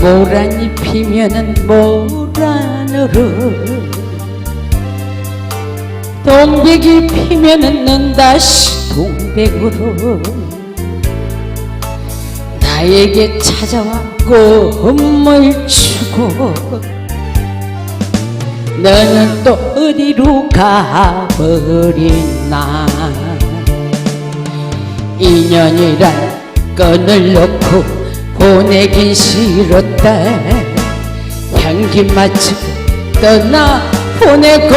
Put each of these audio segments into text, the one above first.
모란이 피면은 모란으로. 동백이 피면은 넌 다시 동백으로. 나에게 찾아와 꿈을 주고. 너는 또 어디로 가버리나. 인연이란 끈을 놓고 보내긴 싫었다. 향기마저 떠나 보내고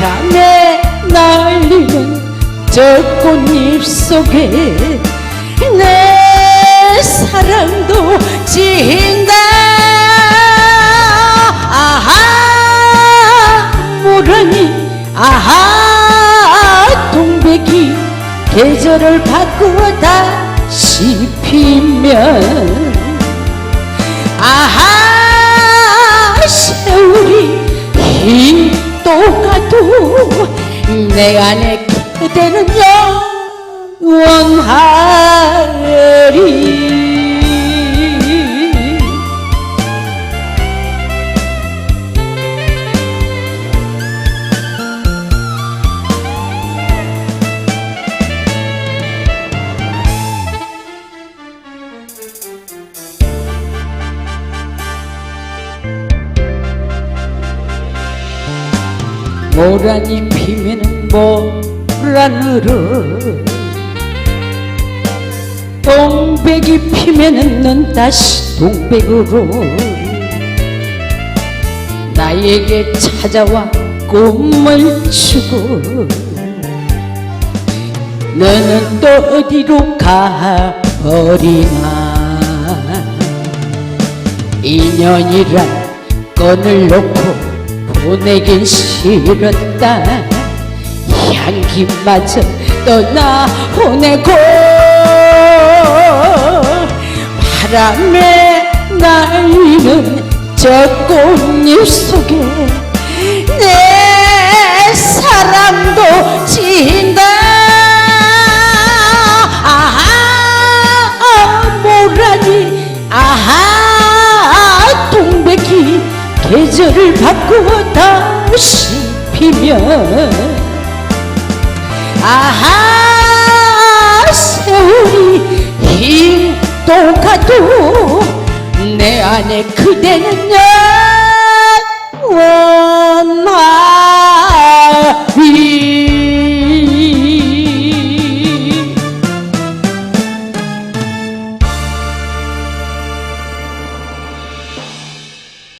바람에 날리는 저 꽃잎 속에 내 사랑도 진다. 아하 모르니 아하 계절을 바꾸어 다시 피면 아하 세월이 흰또 가도 내 안에 그대는 영원하 모란이 피면은 모란으로. 동백이 피면은 넌 다시 동백으로. 나에게 찾아와 꿈을 주고. 너는 또 어디로 가버리나. 인연이란 끈을 놓고 보내긴 싫었다. 향기마저 떠나 보내고. 바람에 날리는 저 꽃잎 속에 내 사랑도 계절을 바꾸어 다시 피면. 아하 세월이 흰또 가도 내 안에 그대는 영원하리